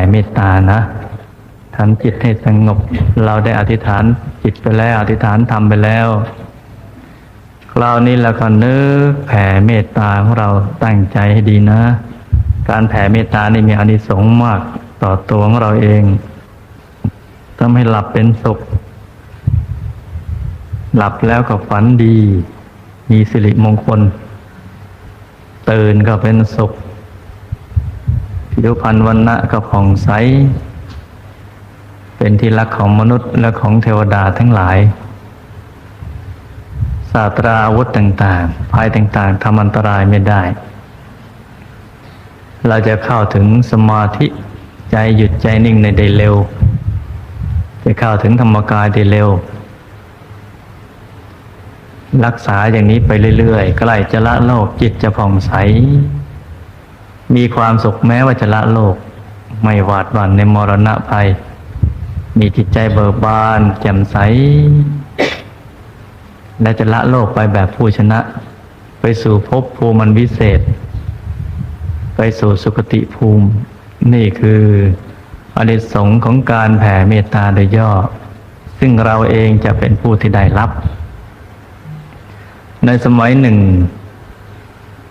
ผ่เมตตานะทำจิตให้สงบ เราได้อธิษฐานจิตไปแล้ว อธิษฐานทำไปแล้วคราวนี้เราก็นึกแผ่เมตตาของเราตั้งใจให้ดีนะ การแผ่เมตตานี่มีอานิสงส์มากต่อตัวของเราเองทำให้หลับเป็นสุข หลับแล้วก็ฝันดี มีสิริมงคล ตื่นก็เป็นสุข ผิวพรรณวันณะก็ผ่องใส เป็นที่รักของมนุษย์และของเทวดาทั้งหลาย ศาสตราอาวุธต่างๆภายต่างๆทำอันตรายไม่ได้ เราจะเข้าถึงสมาธิใจหยุดใจนิ่งในได้เร็ว จะเข้าถึงธรรมกายได้เร็ว รักษาอย่างนี้ไปเรื่อยๆใกล้จะละโลกจิตจะผ่องใส มีความสุขแม้ว่าจะละโลก ไม่หวาดหวั่นในมรณะภัย มีจิตใจเบิกบาน แจ่มใส และจะละโลกไปแบบผู้ชนะ ไปสู่ภพภูมิมันวิเศษ ไปสู่สุคติภูมิ นี่คืออนิสงของการแผ่เมตตาโดยย่อ ซึ่งเราเองจะเป็นผู้ที่ได้รับ ในสมัยหนึ่ง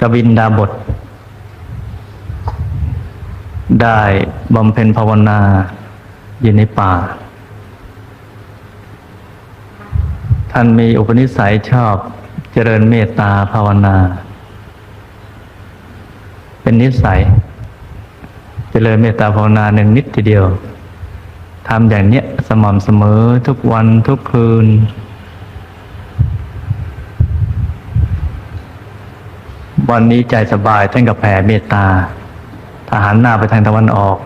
กบินดาบท ได้บำเพ็ญภาวนาอยู่ในป่า ท่านมีอุปนิสัยชอบเจริญเมตตาภาวนา เป็นนิสัย เจริญเมตตาภาวนาหนึ่งนิดทีเดียวทำอย่างเนี้ยสม่ำเสมอทุกวันทุกคืน วันนี้ใจสบายท่านก็แผ่เมตตา ถ้าหันหน้าไปทางตะวันออก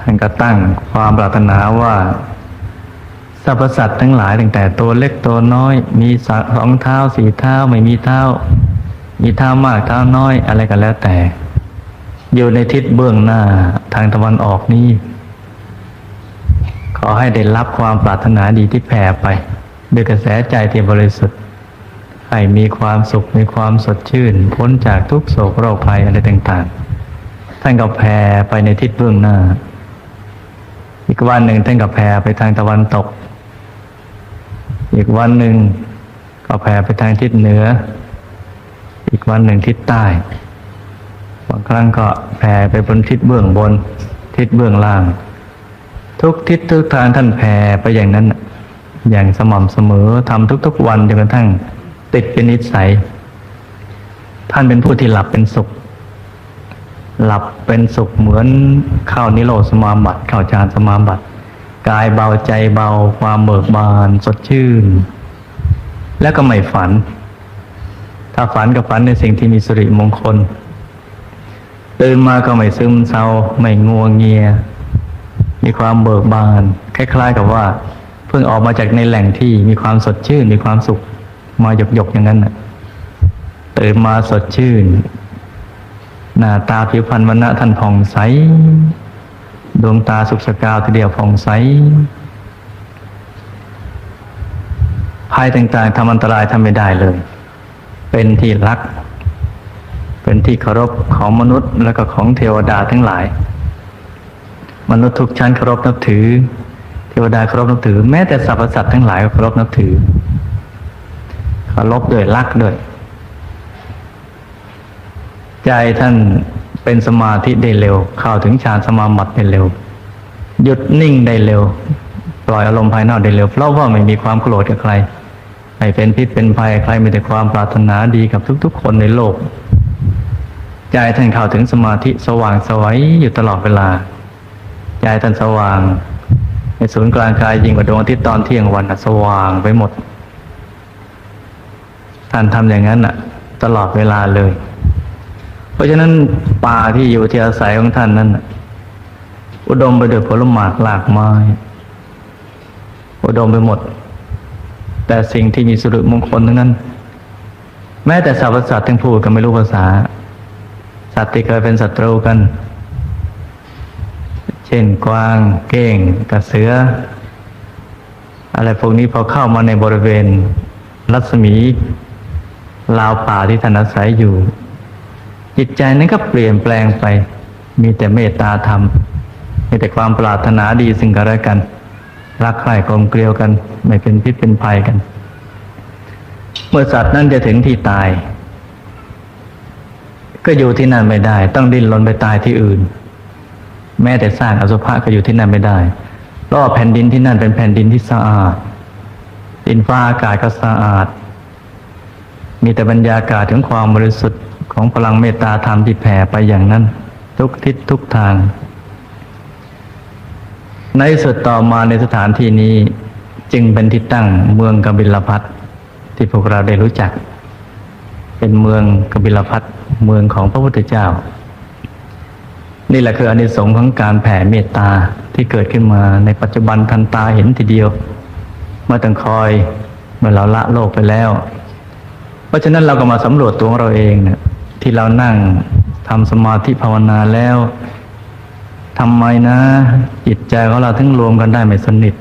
ท่านก็ตั้งความปรารถนาว่าสรรพสัตว์ทั้งหลายตั้งแต่ตัวเล็กตัวน้อย มีสองเท้าสี่เท้าไม่มีเท้า มีเท้ามากเท้าน้อยอะไรก็แล้วแต่ อยู่ในทิศเบื้องหน้าทางตะวันออกนี้ขอให้ได้รับความปรารถนาดีที่แผ่ไปด้วยกระแสใจที่บริสุทธิ์ ให้มีความสุขมีความสดชื่น พ้นจากทุกโศกโรคภัยอะไรต่างๆ ท่านก็แผ่ไปในทิศเบื้องหน้า อีกวันหนึ่งท่านก็แผ่ไปทางตะวันตก อีกวันหนึ่งก็แผ่ไปทางทิศเหนือ อีกวันหนึ่งทิศใต้ บางครั้งก็แผ่ไปบนทิศเบื้องบน ทิศเบื้องล่าง ทุกทิศทุกทางท่านแผ่ไปอย่างนั้น อย่างสม่ำเสมอทำทุกๆวันจนกระทั่งติดเป็นนิสัย ท่านเป็นผู้ที่หลับเป็นสุข หลับเป็นสุขเหมือนเข้านิโรธสมาบัติเข้าฌานสมาบัติ กายเบาใจเบาความเบิกบานสดชื่น แล้วก็ไม่ฝัน ถ้าฝันก็ฝันในสิ่งที่มีสิริมงคลตื่นมาก็ไม่ซึมเศร้าไม่งัวงเงีย มีความเบิกบาน คล้าย ๆ กับว่า เพิ่งออกมาจากในแหล่งที่มีความสดชื่น มีความสุข มาหยกๆอย่างนั้นน่ะตื่นมาสดชื่น หน้าตาผิวพรรณวันณะท่านผ่องใส ดวงตาสุขสกาวทีเดียวผ่องใสภัยต่างๆทำอันตรายทำไม่ได้เลย เป็นที่รัก เป็นที่เคารพของมนุษย์และก็ของเทวดาทั้งหลาย มนุษย์ทุกชั้นเคารพนับถือ เทวดาเคารพนับถือ แม้แต่สรรพสัตว์ทั้งหลายก็เคารพนับถือเคารพด้วยรักด้วย ใจท่านเป็นสมาธิได้เร็ว เข้าถึงฌานสมาบัติได้เร็ว หยุดนิ่งได้เร็ว ปล่อยอารมณ์ภายนอกได้เร็ว เพราะว่าไม่มีความโกรธกับใครไม่เป็นพิษเป็นภัยใครมีแต่ความปรารถนาดีกับทุก ๆ คนในโลก ใจท่านเข้าถึงสมาธิสว่างสวัยอยู่ตลอดเวลา ใจท่านสว่าง ในศูนย์กลางกายยิ่งกว่าดวงอาทิตย์ตอนเที่ยงวันสว่างไปหมด ท่านทำอย่างนั้นน่ะ ตลอดเวลาเลย เพราะฉะนั้นป่าที่อยู่ที่อาศัยของท่านนั้นน่ะอุดมไปด้วยผลหมากหลากไม้ อุดมไปหมด แต่สิ่งที่มีสุริมงคลทั้งนั้น แม้แต่สรรพสัตว์ทั้งพูดกันไม่รู้ภาษา สัตว์ที่เคยเป็นศัตรูกัน เช่นกวางเก้งกระเสือ อะไรพวกนี้พอเข้ามาในบริเวณรัศมี ลาวป่าที่ท่านอาศัยอยู่ จิตใจนั้นก็เปลี่ยนแปลงไป มีแต่เมตตาธรรม มีแต่ความปรารถนาดีซึ่งกันและกัน รักใคร่กลมเกลียวกัน ไม่เป็นพิษเป็นภัยกัน เมื่อสัตว์นั่นจะถึงที่ตาย ก็อยู่ที่นั่นไม่ได้ ต้องดิ้นรนไปตายที่อื่น แม้แต่สร้างอสุภะก็อยู่ที่นั่นไม่ได้เพราะแผ่นดินที่นั่นเป็นแผ่นดินที่สะอาดดินฟ้าอากาศก็สะอาด มีแต่บรรยากาศถึงความบริสุทธิ์ ของพลังเมตตาธรรมที่แผ่ไปอย่างนั้น ทุกทิศทุกทาง ในสุดต่อมาในสถานที่นี้จึงเป็นที่ตั้งเมืองกบิลพัทที่พวกเราได้รู้จัก เป็นเมืองกบิลพัทเมืองของพระพุทธเจ้า นี่แหละคืออานิสงส์ของการแผ่เมตตาที่เกิดขึ้นมาในปัจจุบันทันตาเห็นทีเดียวเมื่อต้งคอยเมื่อเราละโลกไปแล้ว เพราะฉะนั้นเราก็มาสำรวจตัวของเราเองเนี่ย ที่เรานั่งทำสมาธิภาวนาแล้วทำไมนะ จิตใจของเราถึงรวมกันได้ไม่สนิท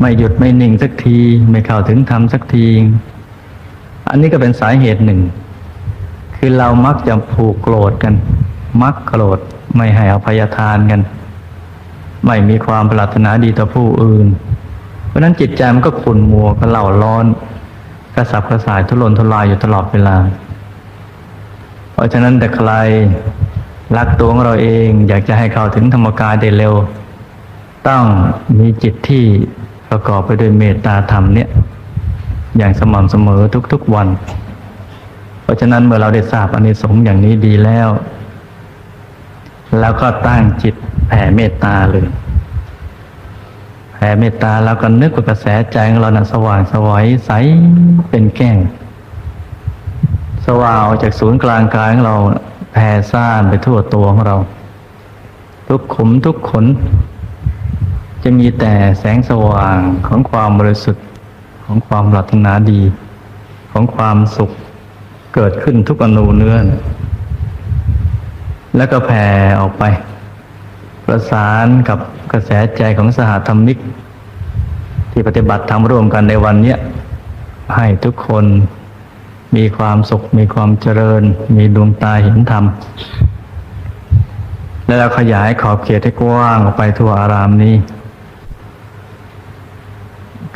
ไม่หยุดไม่นิ่งสักที ไม่เข้าถึงธรรมสักที อันนี้ก็เป็นสาเหตุหนึ่ง คือเรามักจะผูกโกรธกัน มักโกรธไม่ให้อภัยทานกัน ไม่มีความปรารถนาดีต่อผู้อื่น เพราะนั้นจิตใจมันก็ขุ่นมัวก็เล่าร้อนกระสับกระส่ายทุรนทุรายอยู่ตลอดเวลา เพราะฉะนั้นแต่ใครรักตัวของเราเอง อยากจะให้เข้าถึงธรรมกายได้เร็ว ต้องมีจิตที่ประกอบไปด้วยเมตตาธรรมเนี่ยอย่างสม่ำเสมอทุกๆวัน เพราะฉะนั้นเมื่อเราได้ทราบอานิสงส์อย่างนี้ดีแล้ว แล้วก็ตั้งจิตแผ่เมตตาเลย แผ่เมตตาแล้วก็นึกว่ากระแสใจของเรานะสว่างสวัยใสเป็นแก้ง สว่างออกจากศูนย์กลางกายของเราแผ่ซ่านไปทั่วตัวของเรา ทุกขุมทุกขน จะมีแต่แสงสว่างของความบริสุทธิ์ของความปรารถนาดี ของความสุขเกิดขึ้นทุกอนูเนื้อนแล้วก็แผ่ออกไป ประสานกับกระแสใจของสหธรรมิก ที่ปฏิบัติธรรมร่วมกันในวันนี้ให้ทุกคน มีความสุข มีความเจริญ มีดวงตาเห็นธรรม แล้วเราขยายขอบเขตให้กว้างออกไปทั่วอารามนี้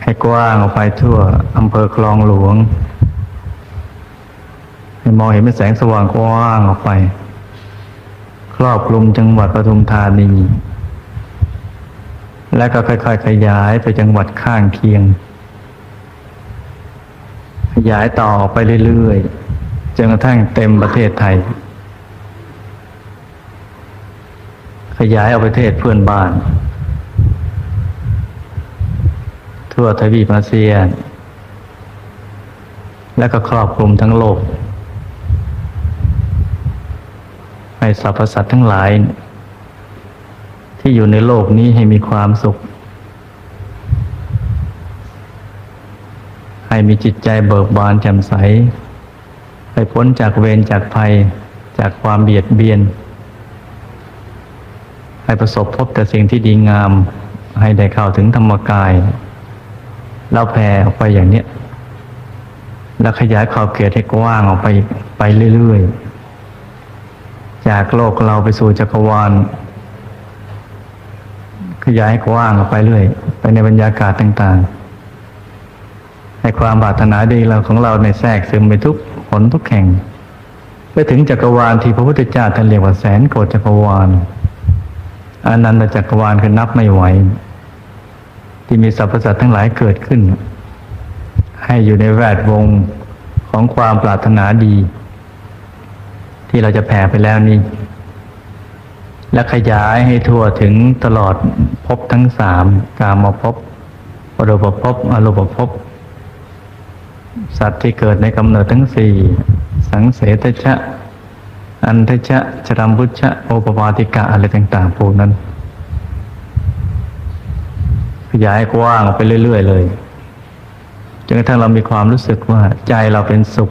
ให้กว้างออกไปทั่วอำเภอคลองหลวง ให้มองเห็นเป็นแสงสว่างกว้างออกไป ครอบคลุมจังหวัดปทุมธานี และก็ค่อยๆ ขยายไปจังหวัดข้างเคียง ขยายต่อไปเรื่อยๆจนกระทั่งเต็มประเทศไทย ขยายออกประเทศเพื่อนบ้าน ทั่วทวีปอาเซียน และก็ครอบคลุมทั้งโลก ให้สรรพสัตว์ทั้งหลาย ที่อยู่ในโลกนี้ให้มีความสุข ให้ มีจิตใจเบิกบานแจ่มใสให้พ้นจากเวรจากภัยจากความเบียดเบียน ให้ประสบพบแต่สิ่งที่ดีงาม ให้ได้เข้าถึงธรรมกายเราแผ่ออกไปอย่างเนี้ยแล้วขยายขอบเขตให้กว้างออกไปไปเรื่อยๆ จากโลกเราไปสู่จักรวาล ขยายกว้างออกไปเรื่อย ไปในบรรยากาศต่าง ๆ ให้ความปรารถนาดีเราของเราในแทรกซึมไปทุกผลทุกแห่งไปถึงจักรวาลที่พระพุทธเจ้าท่านเรียกว่าแสนโกฏจักรวาลอนันตจักรวาลคือนับไม่ไหว ที่มีสรรพสัตว์ทั้งหลายเกิดขึ้น ให้อยู่ในแวดวงของความปรารถนาดี ที่เราจะแผ่ไปแล้วนี้ และขยายให้ทั่วถึงตลอดภพทั้งสามกามภพปรปภพอรูปภพ สัตว์ที่เกิดในกำเนิดทั้งสี่สังเสทชะ อันทชะชรัมพุชะโอปปาติกะอะไรต่างๆพวกนั้น ขยายกว้างไปเรื่อยๆเลยจนกระทั่งเรามีความรู้สึกว่าใจเราเป็นสุข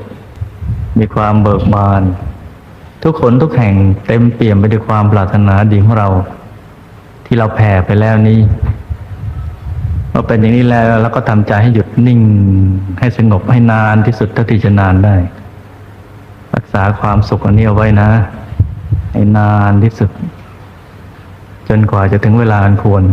มีความเบิกบาน ทุกคนทุกแห่งเต็มเปี่ยมไปด้วยความปรารถนาดีของเรา ที่เราแผ่ไปแล้วนี้ เมื่อเป็นอย่างนี้แล้วเราก็ทำใจให้หยุดนิ่ง ให้สงบให้นานที่สุดเท่าที่จะนานได้ รักษาความสุขอันนี้เอาไว้นะ ให้นานที่สุด จนกว่าจะถึงเวลาอันควร